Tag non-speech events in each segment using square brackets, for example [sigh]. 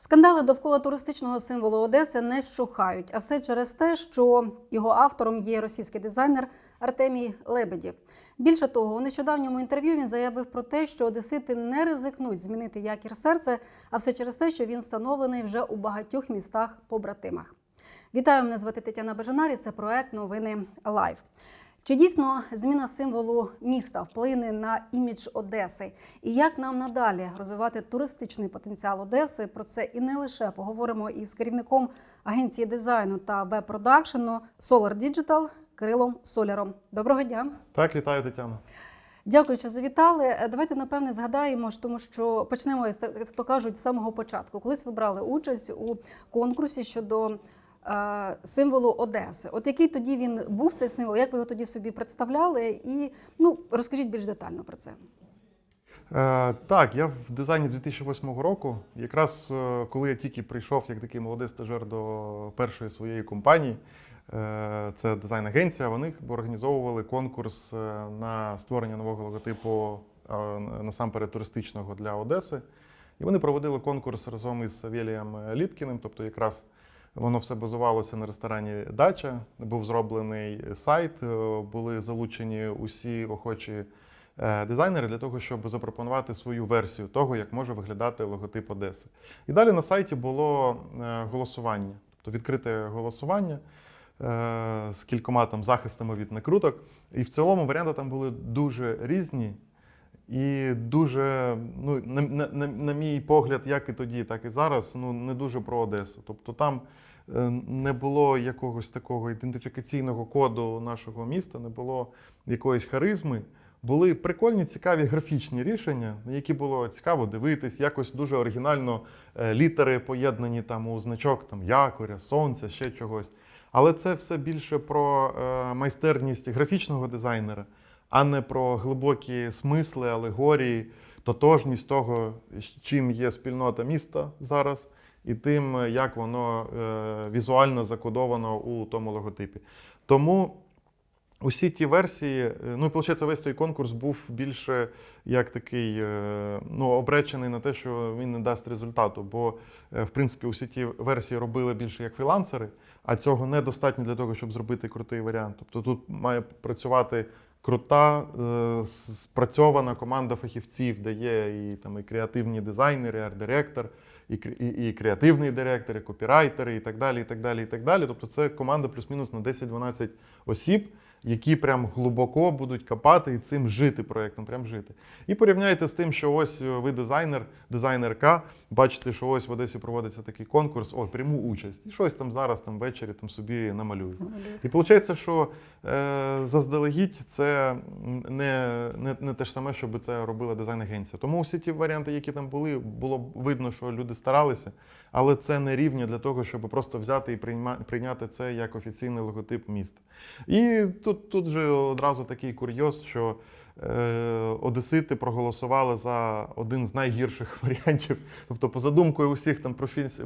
Скандали довкола туристичного символу Одеси не вщухають, а все через те, що його автором є російський дизайнер Артемій Лебедєв. Більше того, у нещодавньому інтерв'ю він заявив про те, що одесити не ризикнуть змінити якір серця, а все через те, що він встановлений вже у багатьох містах побратимах. Вітаю, мене звати Тетяна Бажанарі. Це проект Новини Лайв. Чи дійсно зміна символу міста вплине на імідж Одеси? І як нам надалі розвивати туристичний потенціал Одеси? Про це і не лише поговоримо із керівником агенції дизайну та веб-продакшену Solar Digital Кирилом Соляром. Доброго дня! Так, вітаю, Тетяна. Дякую, що завітали. Давайте напевне згадаємо, тому що почнемо, як то кажуть, з самого початку. Колись ви брали участь у конкурсі щодо символу Одеси. От який тоді він був цей символ? Як ви його тоді собі представляли? І ну розкажіть більш детально про це. Е, так, я в дизайні 2008 року. Якраз е, коли я тільки прийшов як такий молодий стажер до першої своєї компанії, е, це дизайн-агенція, вони організовували конкурс е, на створення нового логотипу е, насамперед туристичного для Одеси. І вони проводили конкурс разом із Савєлієм Ліпкіним, тобто якраз воно все базувалося на ресторані Дача. Був зроблений сайт, е, були залучені усі охочі е, дизайнери для того, щоб запропонувати свою версію того, як може виглядати логотип Одеси. І далі на сайті було е, голосування, тобто відкрите голосування з кількома там захистами від накруток. І в цілому варіанти там були дуже різні. І дуже, ну, на, на, на, мій погляд, як і тоді, так і зараз, ну, не дуже про Одесу. Тобто там е, не було якогось такого ідентифікаційного коду нашого міста, не було якоїсь харизми. Були прикольні, цікаві графічні рішення, які було цікаво дивитись, якось дуже оригінально е, літери поєднані там у значок там, якоря, сонця, ще чогось. Але це все більше про е, майстерність графічного дизайнера а не про глибокі смисли, алегорії, тотожність того, чим є спільнота міста зараз, і тим, як воно е, візуально закодовано у тому логотипі. Тому усі ті версії, е, ну і виходить, весь той конкурс був більше як такий е, ну, обречений на те, що він не дасть результату. Бо, в принципі, усі ті версії робили більше як фрілансери, а цього недостатньо для того, щоб зробити крутий варіант. Тобто тут має працювати крута, е, спрацьована команда фахівців, де є і, там, і креативні дизайнери, арт-директор, і, і, і креативний директор, і копірайтери, і так далі. і так далі, і так далі. Тобто це команда плюс-мінус на 10-12 осіб, які прям глибоко будуть копати і цим жити проєктом, прям жити. І порівняйте з тим, що ось е, ви дизайнер, дизайнерка, бачите, що ось в Одесі проводиться такий конкурс, о, прийму участь. І щось там зараз там ввечері там собі намалюю. І виходить, що е, заздалегідь це не, не, не те ж саме, щоб це робила дизайн-агенція. Тому всі ті варіанти, які там були, було видно, що люди старалися, але це не рівня для того, щоб просто взяти і прийняти це як офіційний логотип міста. І тут, тут же одразу такий курйоз, що е, одесити проголосували за один з найгірших [laughs] варіантів. Тобто, по задумкою усіх там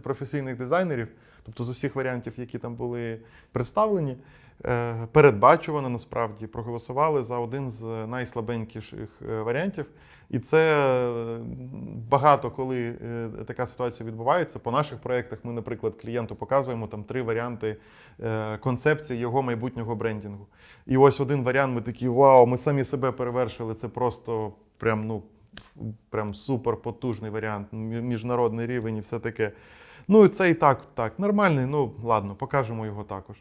професійних дизайнерів, тобто з усіх варіантів, які там були представлені, передбачувано насправді проголосували за один з найслабенькіших е, варіантів. І це е, багато коли е, така ситуація відбувається. По наших проєктах ми, наприклад, клієнту показуємо там три варіанти е, концепції його майбутнього брендінгу. І ось один варіант, ми такі: вау, ми самі себе перевершили. Це просто прям, ну, прям супер потужний варіант, міжнародний рівень і все таке. Ну, це і так, так, нормальний, ну ладно, покажемо його також.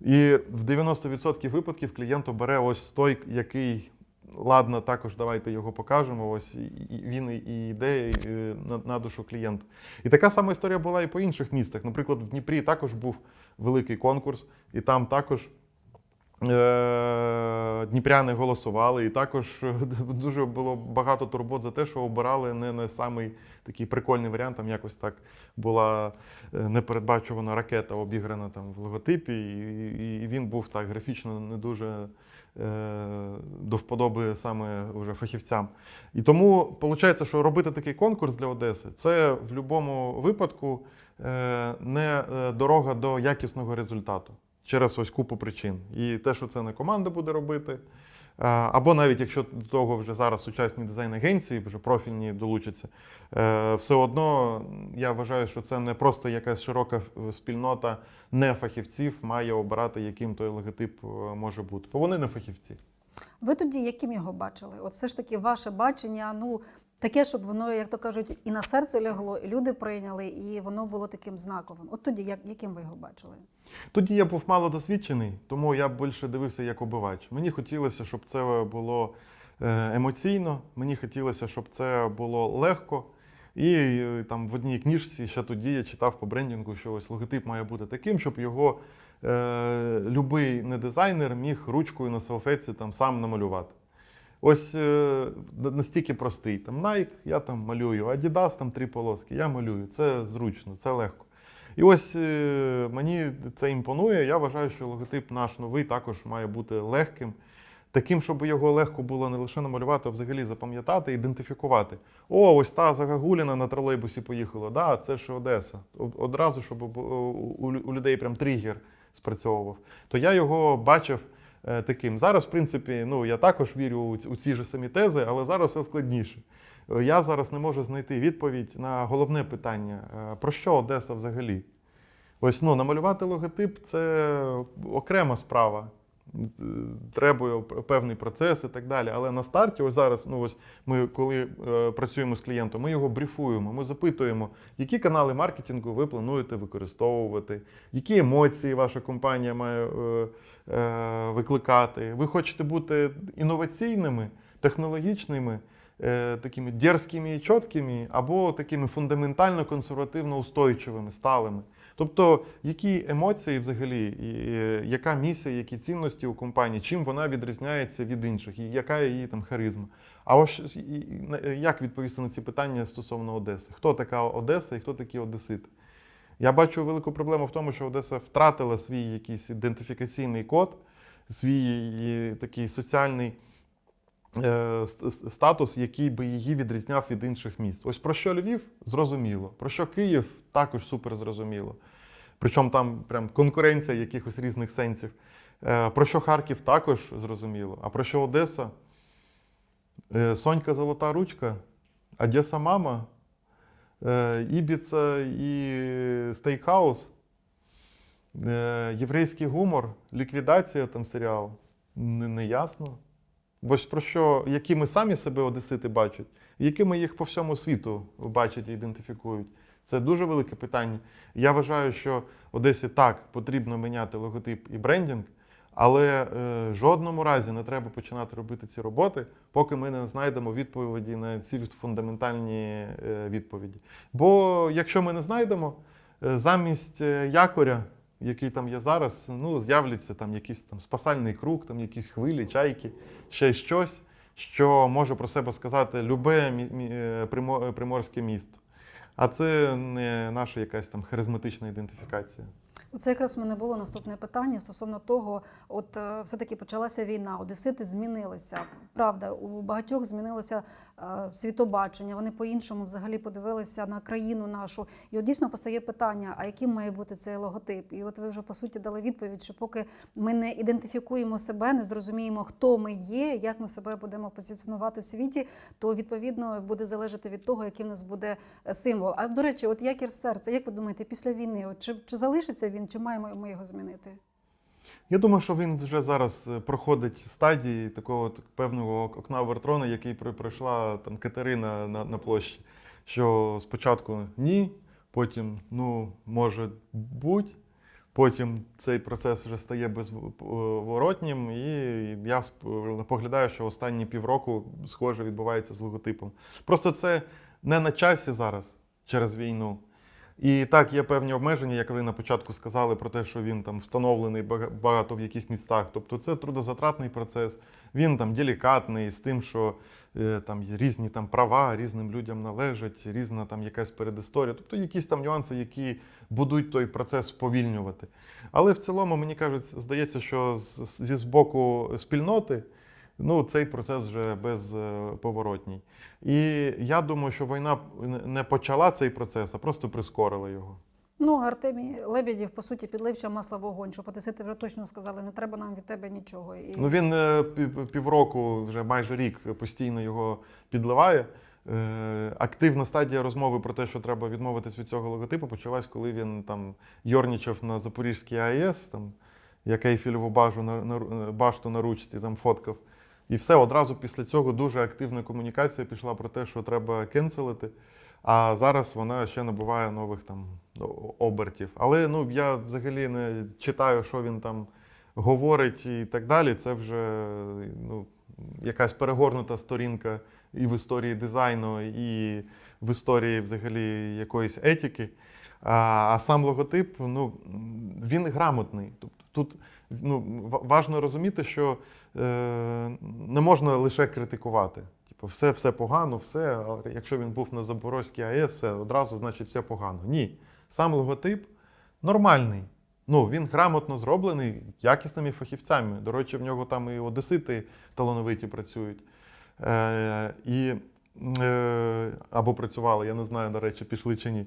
І в 90% випадків клієнт обере ось той, який. Ладно, також давайте його покажемо. Ось він і- йде і, на, на душу клієнту. І така сама історія була і по інших містах. Наприклад, в Дніпрі також був великий конкурс, і там також е- дніпряни голосували, і також е, [laughs] дуже було багато турбот за те, що обирали не, не самий такий прикольний варіант. Там якось так була е, непередбачувана ракета обіграна там в логотипі, і, і- він був так графічно не дуже е, до вподоби саме уже фахівцям. І тому виходить, що робити такий конкурс для Одеси це в будь-якому випадку е, не е, дорога до якісного результату через ось купу причин. І те, що це не команда буде робити. Або навіть якщо до того вже зараз сучасні дизайн-агенції, вже профільні долучаться, е, все одно я вважаю, що це не просто якась широка спільнота не фахівців має обирати, яким той логотип е, може бути. Бо вони не фахівці. Ви тоді яким його бачили? От все ж таки ваше бачення, ну таке, щоб воно, як то кажуть, і на серце лягло, і люди прийняли, і воно було таким знаковим. От тоді, як, яким ви його бачили? Тоді я був мало досвідчений, тому я більше дивився як обивач. Мені хотілося, щоб це було е, емоційно, мені хотілося, щоб це було легко. І е, там в одній книжці ще тоді я читав по брендінгу, що ось логотип має бути таким, щоб його е, любий не дизайнер міг ручкою на салфетці там сам намалювати. Ось е, настільки простий. Там Nike, я там малюю, Adidas там три полоски, я малюю. Це зручно, це легко. І ось е, мені це імпонує. Я вважаю, що логотип наш новий також має бути легким, таким, щоб його легко було не лише намалювати, а взагалі запам'ятати, ідентифікувати. О, ось та Загагуліна на тролейбусі поїхала. Да, це ж Одеса. Одразу, щоб у, людей прям тригер спрацьовував. То я його бачив таким. Зараз, в принципі, ну я також вірю у, ці- ж самі тези, але зараз все складніше. Е, Я зараз не можу знайти відповідь на головне питання: е, про що Одеса взагалі? Ось ну, намалювати логотип це окрема справа. Треба певний процес і так далі. Але на старті, ось зараз, ну ось ми коли е, працюємо з клієнтом, ми його брифуємо, ми запитуємо, які канали маркетингу ви плануєте використовувати, які емоції ваша компанія має е, е, викликати. Ви хочете бути інноваційними, технологічними, е, такими дерзкими і чіткими, або такими фундаментально консервативно устойчивими, сталими. Тобто, які емоції взагалі, і е, яка місія, які цінності у компанії, чим вона відрізняється від інших, і яка її там харизма? А ось на- як відповісти на ці питання стосовно Одеси? Хто така Одеса і хто такі Одесити? Я бачу велику проблему в тому, що Одеса втратила свій якийсь ідентифікаційний код, свій е, такий соціальний е, статус, який би її відрізняв від інших міст. Ось про що Львів зрозуміло, про що Київ також супер зрозуміло. Причому там прям конкуренція якихось різних сенсів. Е, Про що Харків також зрозуміло. А про що Одеса? Е, Сонька Золота ручка, Одеса Мама, е, Ібіца і Стейкхаус, е, єврейський гумор, ліквідація там серіал. Не, не. Бо ж про що, які ми самі себе одесити бачать, якими їх по всьому світу бачать і ідентифікують. Це дуже велике питання. Я вважаю, що Одесі так потрібно міняти логотип і брендінг, але е, жодному разі не треба починати робити ці роботи, поки ми не знайдемо відповіді на ці фундаментальні е, відповіді. Бо якщо ми не знайдемо, е, замість е, якоря, який там є зараз, ну, з'являться там якийсь там спасальний круг, там якісь хвилі, чайки, ще щось, що може про себе сказати любе е, примо- приморське місто. А це не наша якась там харизматична ідентифікація. Це якраз в мене було наступне питання стосовно того, от е, все-таки почалася війна, одесити змінилися. Правда, у багатьох змінилося е, світобачення. Вони по-іншому взагалі подивилися на країну нашу. І от дійсно постає питання: а яким має бути цей логотип? І от ви вже по суті дали відповідь, що поки ми не ідентифікуємо себе, не зрозуміємо, хто ми є, як ми себе будемо позиціонувати в світі, то відповідно буде залежати від того, який в нас буде е, символ. А до речі, от якір серця, як ви думаєте, після війни, от чи, чи залишиться він, чи маємо ми його змінити? Я думаю, що він вже зараз е, проходить стадії такого певного окна Вертрона, який пройшла там Катерина на, на площі. Що спочатку ні, потім ну, може бути, потім цей процес вже стає безворотнім, і я поглядаю, що останні півроку схоже відбувається з логотипом. Просто це не на часі зараз через війну. І так, є певні обмеження, як ви на початку сказали, про те, що він там встановлений багато в яких містах. Тобто це трудозатратний процес, він там делікатний з тим, що е, там різні там права, різним людям належать, різна там якась передісторія. Тобто якісь там нюанси, які будуть той процес сповільнювати. Але в цілому, мені кажуть, здається, що з- з- зі збоку спільноти. Ну, цей процес вже безповоротній. І я думаю, що війна не почала цей процес, а просто прискорила його. Ну, Артемій Лебедів, по суті, підлив ще масла вогонь, щоб одесити вже точно сказали, не треба нам від тебе нічого. І... Ну він е, півроку, вже майже рік постійно його підливає. Е, Активна стадія розмови про те, що треба відмовитись від цього логотипу, почалась, коли він там йорнічав на Запорізькій АЕС, там, як Ейфелеву бажу на, на, башту на ручці там фоткав. І все, одразу після цього дуже активна комунікація пішла про те, що треба кенселити. А зараз вона ще набуває нових там обертів. Але ну, я взагалі не читаю, що він там говорить і так далі. Це вже ну, якась перегорнута сторінка і в історії дизайну, і в історії взагалі якоїсь етики. А, а сам логотип, ну, він грамотний. Тобто тут ну, ва- важно розуміти, що е, не можна лише критикувати. Типу, все, все погано, все. А якщо він був на Запорозькій АЕС, все одразу значить все погано. Ні. Сам логотип нормальний. Ну, він грамотно зроблений якісними фахівцями. До речі, в нього там і одесити талановиті працюють. Е, і, або працювали, я не знаю, до речі, пішли чи ні. Е,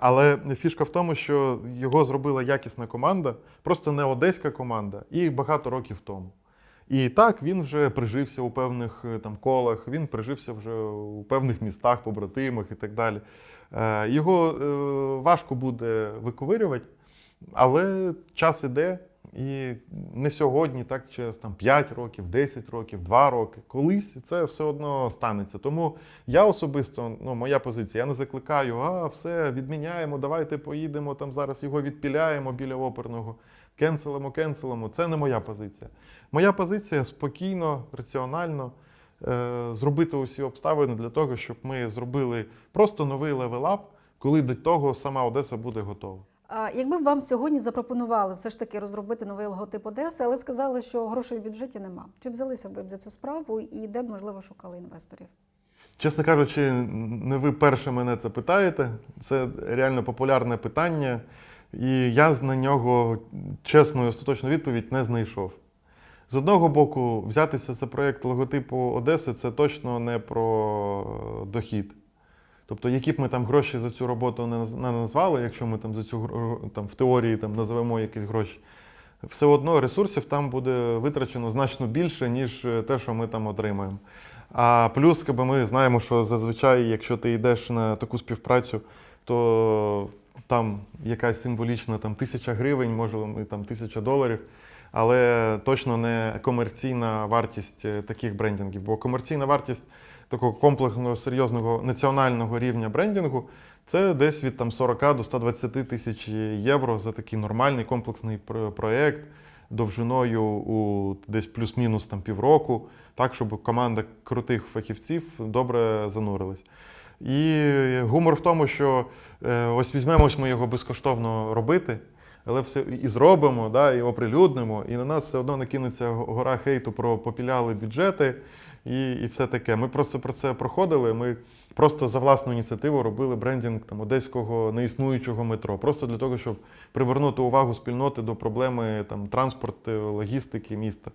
але фішка в тому, що його зробила якісна команда, просто не одеська команда, і багато років тому. І так він вже прижився у певних е, там колах, він прижився вже у певних містах, побратимах і так далі. Е, Його е, важко буде виковирювати, але час іде, і не сьогодні, так через там 5 років, 10 років, 2 роки. Колись це все одно станеться. Тому я особисто, ну, моя позиція, я не закликаю, а все, відміняємо, давайте поїдемо там зараз його відпіляємо біля оперного. Кенселимо, кенселимо. Це не моя позиція. Моя позиція спокійно, раціонально е, зробити усі обставини для того, щоб ми зробили просто новий левелап, коли до того сама Одеса буде готова. Якби вам сьогодні запропонували все ж таки розробити новий логотип Одеси, але сказали, що грошей в бюджеті нема. Чи взялися б ви за цю справу і де б, можливо, шукали інвесторів? Чесно кажучи, не ви перше мене це питаєте. Це реально популярне питання, і я на нього чесну і остаточну відповідь не знайшов. З одного боку, взятися за проєкт логотипу Одеси це точно не про дохід. Тобто, які б ми там гроші за цю роботу не назвали, якщо ми там за цю там, в теорії там, називемо якісь гроші, все одно ресурсів там буде витрачено значно більше, ніж е, те, що ми там отримаємо. А плюс, якби ми знаємо, що зазвичай, якщо ти йдеш на таку співпрацю, то там якась символічна там, тисяча гривень, може там тисяча доларів, але точно не комерційна вартість е, таких брендингів. Бо комерційна вартість такого комплексного, серйозного національного рівня брендингу це десь від там, 40 до 120 тисяч євро за такий нормальний комплексний проєкт довжиною у десь плюс-мінус там, півроку, так, щоб команда крутих фахівців добре занурилась. І гумор в тому, що е, ось візьмемось ми його безкоштовно робити, але все і зробимо, да, і оприлюднимо, і на нас все одно накинеться гора хейту про попіляли бюджети і, і все таке. Ми просто про це проходили. Ми просто за власну ініціативу робили брендінг там, одеського неіснуючого метро, просто для того, щоб привернути увагу спільноти до проблеми там, транспорту, логістики міста.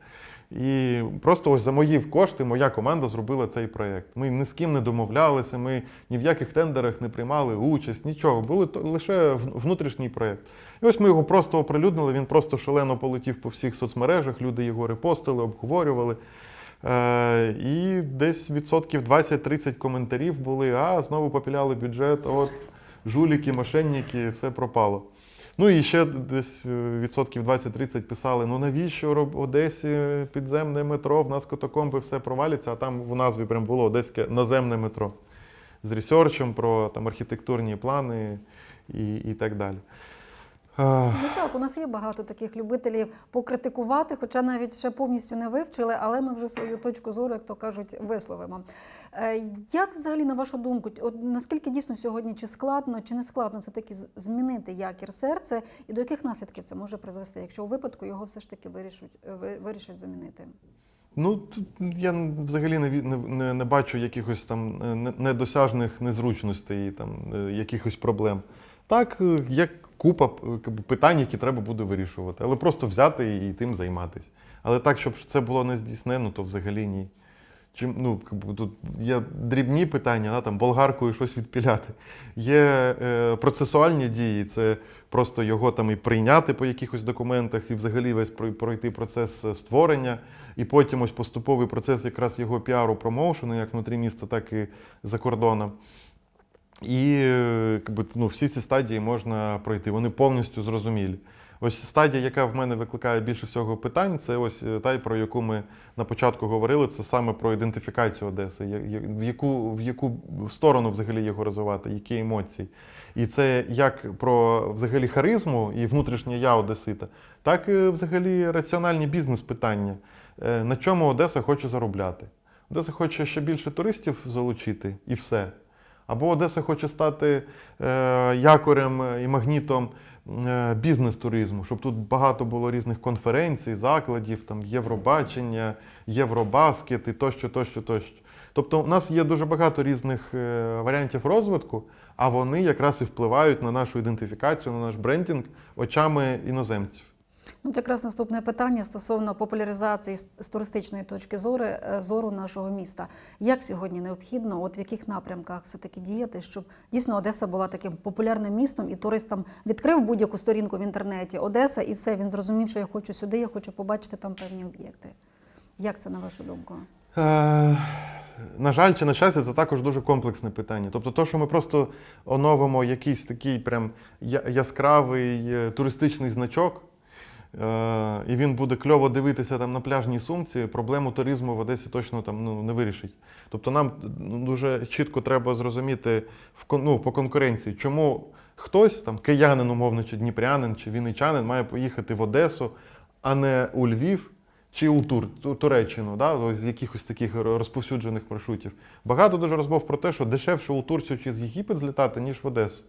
І просто ось за мої кошти моя команда зробила цей проєкт. Ми ні з ким не домовлялися, ми ні в яких тендерах не приймали участь, нічого. Були лише внутрішній проєкт. І ось ми його просто оприлюднили. Він просто шалено полетів по всіх соцмережах. Люди його репостили, обговорювали. Е, і десь відсотків 20-30 коментарів були: а, знову попіляли бюджет, от жуліки, мошенники, все пропало. Ну і ще десь е, відсотків 20-30 писали: ну навіщо роб- Одесі підземне метро, в нас катакомби все провалиться, а там в назві прям було Одеське наземне метро з ресерчем про там, архітектурні плани і, і так далі. Ну так, у нас є багато таких любителів покритикувати, хоча навіть ще повністю не вивчили, але ми вже свою точку зору, як то кажуть, висловимо. Е, Як взагалі, на вашу думку, от наскільки дійсно сьогодні чи складно, чи не складно все-таки змінити якір серця, і до яких наслідків це може призвести, якщо у випадку його все ж таки вирішуть, е, вирішать замінити? Ну, тут я взагалі не, не, не, бачу якихось там е, недосяжних незручностей, там, якихось проблем. Так, е, є купа е, питань, які треба буде вирішувати, але просто взяти і тим займатися. Але так, щоб це було не здійснено, то взагалі ні. Чим, ну, тут є дрібні питання, да, там, болгаркою щось відпіляти. Є е, процесуальні дії, це просто його там і прийняти по якихось документах, і взагалі весь пройти процес е, створення, і потім ось поступовий процес якраз його піару, промоушену, як внутрі міста, так і за кордоном. І е, ну, всі ці стадії можна пройти, вони повністю зрозумілі. Ось стадія, яка в мене викликає більше всього питань, це ось е, та, про яку ми на початку говорили, це саме про ідентифікацію Одеси, в яку, в яку сторону взагалі його розвивати, які емоції. І це як про взагалі харизму і внутрішнє я Одесита, так і взагалі раціональні бізнес-питання. Е, На чому Одеса хоче заробляти? Одеса хоче ще більше туристів залучити і все. Або Одеса хоче стати е, якорем і магнітом е, бізнес-туризму, щоб тут багато було різних конференцій, закладів, там Євробачення, Євробаскет і тощо, тощо, тощо. Тобто, у нас є дуже багато різних е, варіантів розвитку, а вони якраз і впливають на нашу ідентифікацію, на наш брендінг очами іноземців. Ну, якраз наступне питання стосовно популяризації з туристичної точки зору, е, зору нашого міста. Як сьогодні необхідно, от в яких напрямках все-таки діяти, щоб дійсно Одеса була таким популярним містом, і турист там відкрив будь-яку сторінку в інтернеті Одеса, і все, він зрозумів, що я хочу сюди, я хочу побачити там певні об'єкти. Як це на вашу думку? Е, на жаль, чи на щастя, це також дуже комплексне питання. Тобто, то, що ми просто оновимо якийсь такий прям яскравий е, туристичний значок, і він буде кльово дивитися там на пляжній сумці, проблему туризму в Одесі точно там ну, не вирішить. Тобто нам ну, дуже чітко треба зрозуміти в, ну, по конкуренції, чому хтось, там киянин, умовно, чи дніпрянин, чи вінничанин має поїхати в Одесу, а не у Львів чи у Тур, Туреччину, да, з якихось таких розповсюджених маршрутів. Багато дуже розмов про те, що дешевше у Турцію чи з Єгипет злітати, ніж в Одесу.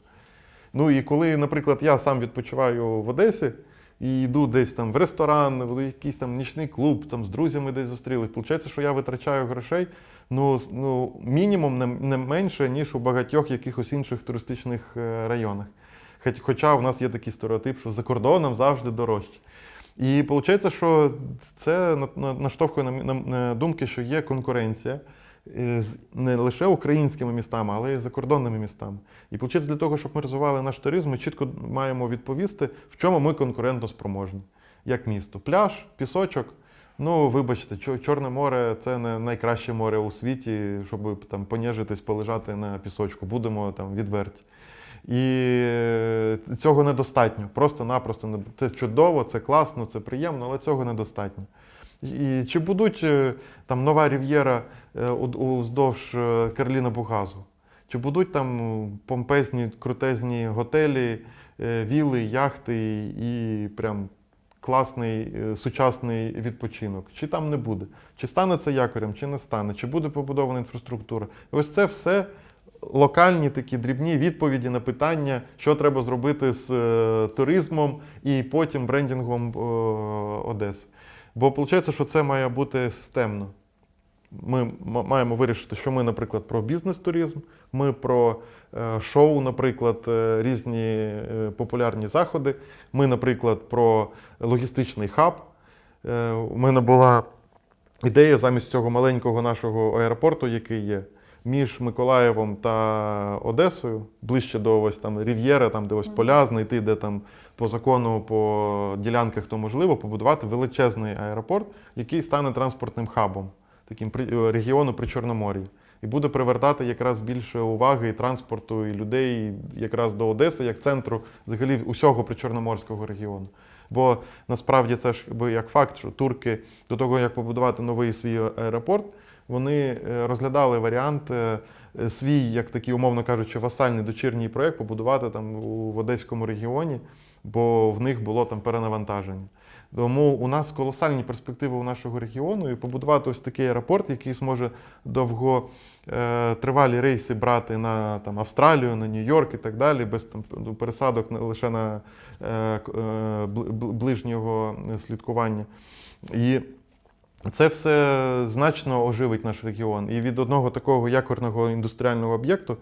Ну і коли, наприклад, я сам відпочиваю в Одесі і йду десь там в ресторан, в якийсь там нічний клуб, там з друзями десь зустрілись, виходить, що я витрачаю грошей ну, ну, мінімум не, не менше, ніж у багатьох якихось інших туристичних е, районах. Хоч- Хоча в нас є такий стереотип, що за кордоном завжди дорожче. І виходить, що це на- на- наштовхує на, думки, що є конкуренція не лише українськими містами, але й закордонними містами. І виходить, для того, щоб ми розвивали наш туризм, ми чітко маємо відповісти, в чому ми конкурентно спроможні, як місто. Пляж, пісочок. Ну, вибачте, Чорне море це не найкраще море у світі, щоб там понежитись, полежати на пісочку. Будемо там відверті. І е, цього недостатньо. Просто-напросто це чудово, це класно, це приємно, але цього недостатньо. І чи будуть е, там нова рів'єра е, уздовж е, Карліна Бугазу? Чи будуть там е, помпезні, крутезні готелі, е, віли, яхти і прям класний е, сучасний відпочинок? Чи там не буде? Чи стане це якорем, чи не стане? Чи буде побудована інфраструктура? І ось це все локальні такі дрібні відповіді на питання, що треба зробити з е, туризмом і потім брендингом е, Одеси. Бо виходить, що це має бути системно. Ми маємо вирішити, що ми, наприклад, про бізнес-туризм, ми про е, шоу, наприклад, е, різні е, популярні заходи. Ми, наприклад, про логістичний хаб. У мене була ідея замість цього маленького нашого аеропорту, який є між Миколаєвом та Одесою, ближче до ось там Рів'єра, там де ось поля знайти, де там по закону, по ділянках то можливо, побудувати величезний аеропорт, який стане транспортним хабом, таким е, регіону при Чорномор'ї. І буде привертати якраз більше уваги і транспорту, і людей якраз до Одеси, як центру взагалі усього причорноморського регіону. Бо насправді це ж якби як факт, що турки до того, як побудувати новий свій аеропорт, вони е, розглядали варіант е, свій, як такий, умовно кажучи, васальний дочірній проєкт побудувати там в Одеському регіоні, бо в них було там перенавантаження. Тому у нас колосальні перспективи у нашого регіону, і побудувати ось такий аеропорт, який зможе довго е, тривалі рейси брати на там, Австралію, на Нью-Йорк і так далі, без там, пересадок не лише на е, е, бли- бли- ближнього слідкування. І це все значно оживить наш регіон. І від одного такого якорного індустріального об'єкту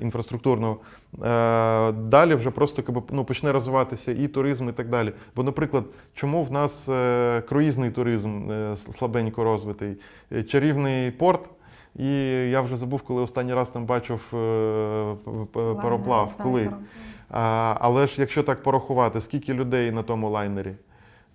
інфраструктурного. Е, далі вже просто якби, ну, почне розвиватися і туризм, і так далі. Бо, наприклад, чому в нас е, круїзний туризм е, слабенько розвитий, Е, чарівний порт. І я вже забув, коли останній раз там бачив е, пароплав. Коли? А, але ж якщо так порахувати, скільки людей на тому лайнері?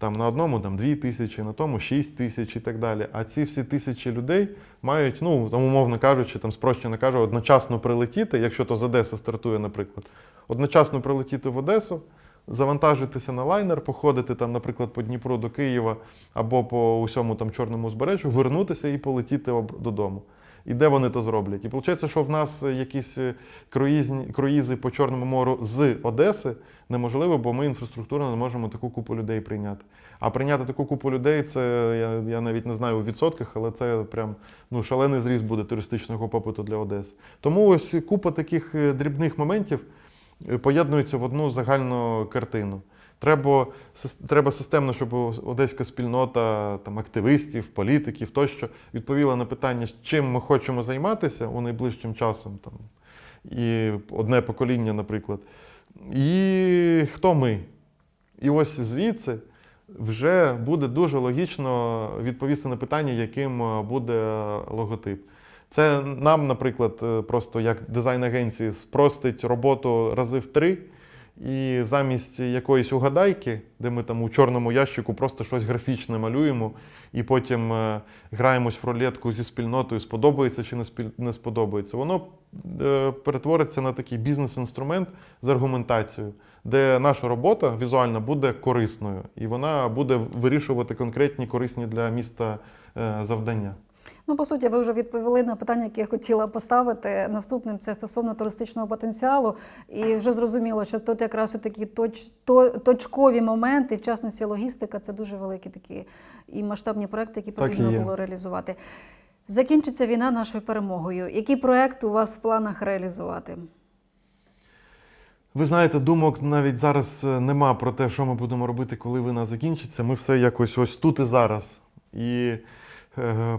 Там на одному там 2 тисячі, на тому 6 тисяч і так далі. А ці всі тисячі людей мають, ну там, умовно кажучи, там спрощено кажу, одночасно прилетіти, якщо то з Одеси стартує, наприклад, одночасно прилетіти в Одесу, завантажитися на лайнер, походити там, наприклад, по Дніпру до Києва або по усьому там чорному узбережжю, вернутися і полетіти додому. І де вони то зроблять? І виходить, що в нас е, якісь е, круїзні, круїзи по Чорному морю з Одеси неможливо, бо ми інфраструктурно не можемо таку купу людей прийняти. А прийняти таку купу людей, це я, я навіть не знаю у відсотках, але це прям ну, шалений зріст буде туристичного попиту для Одеси. Тому ось купа таких е, дрібних моментів поєднуються в одну загальну картину. Треба, треба системно, щоб одеська спільнота там, активистів, політиків тощо відповіла на питання, чим ми хочемо займатися у найближчим часом, там, і одне покоління, наприклад. І хто ми? І ось звідси вже буде дуже логічно відповісти на питання, яким е, буде логотип. Це нам, наприклад, е, просто як дизайн-агенції спростить роботу рази в три. І замість якоїсь угадайки, де ми там у чорному ящику просто щось графічне малюємо, і потім е, граємось в рулетку зі спільнотою, сподобається чи не, сподобається, воно е, перетвориться на такий бізнес-інструмент з аргументацією, де наша робота візуальна буде корисною, і вона буде вирішувати конкретні корисні для міста е, завдання. Ну, по суті, ви вже відповіли на питання, яке я хотіла поставити. Наступним це стосовно туристичного потенціалу. І вже зрозуміло, що тут якраз такі точ, то, точкові моменти, в частності логістика, це дуже великі такі і масштабні проекти, які потрібно було реалізувати. Закінчиться війна нашою перемогою. Який проект у вас в планах реалізувати? Ви знаєте, думок навіть зараз е, нема про те, що ми будемо робити, коли війна закінчиться. Ми все якось ось тут і зараз. І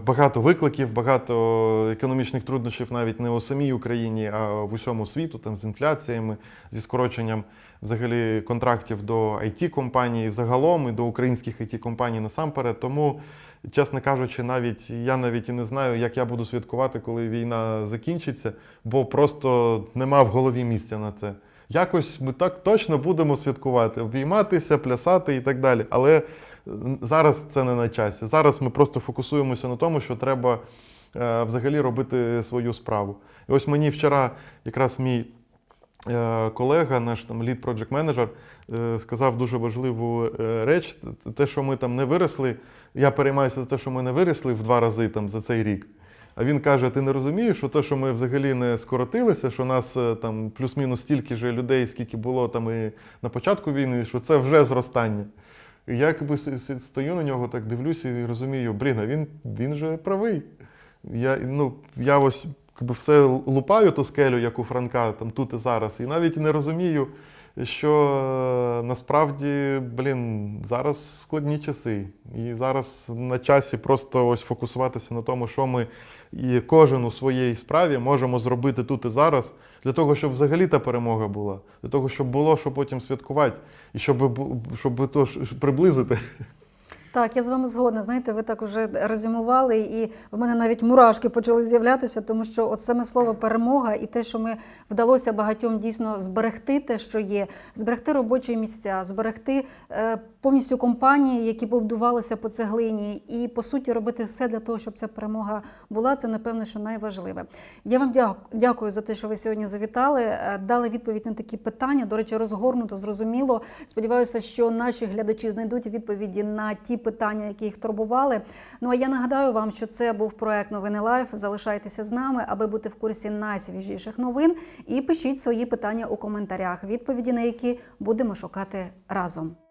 багато викликів, багато економічних труднощів навіть не у самій Україні, а в усьому світу, там з інфляціями, зі скороченням взагалі контрактів до it компаній загалом і до українських it компаній насамперед. Тому, чесно кажучи, навіть я навіть і не знаю, як я буду святкувати, коли війна закінчиться, бо просто нема в голові місця на це. Якось ми так точно будемо святкувати, обійматися, плясати і так далі. Але е, зараз це не на часі. Зараз ми просто фокусуємося на тому, що треба е, взагалі робити свою справу. І ось мені вчора якраз мій е, колега, наш там лід project менеджер сказав дуже важливу е, реч: те, що ми там не виросли. Я переймаюся за те, що ми не виросли в два рази там за цей рік. А він каже: ти не розумієш, що те, що ми взагалі не скоротилися, що нас там плюс-мінус стільки ж людей, скільки було там і на початку війни, що це вже зростання. Я якби стою на нього, так дивлюся і розумію, блін, а він, він же правий. Я, ну, я ось якби все лупаю ту скелю, як у Франка, там тут і зараз, і навіть не розумію, що е, насправді, блін, зараз складні часи. І зараз на часі просто ось фокусуватися на тому, що ми і кожен у своїй справі можемо зробити тут і зараз, для того, щоб взагалі та перемога була, для того, щоб було що потім святкувати, і щоб, щоб то приблизити. Так, я з вами згодна. Знаєте, ви так уже резюмували, і в мене навіть мурашки почали з'являтися, тому що от саме слово перемога і те, що ми вдалося багатьом дійсно зберегти те, що є, зберегти робочі місця, зберегти е, повністю компанії, які побудувалися по цеглині, і по суті робити все для того, щоб ця перемога була. Це напевно, що найважливе. Я вам дяк- дякую за те, що ви сьогодні завітали, е, дали відповідь на такі питання. До речі, розгорнуто, зрозуміло. Сподіваюся, що наші глядачі знайдуть відповіді на ті питання, які їх турбували. Ну а я нагадаю вам, що це був проект Новини Лайф. Залишайтеся з нами, аби бути в курсі найсвіжіших новин. І пишіть свої питання у коментарях, відповіді на які будемо шукати разом.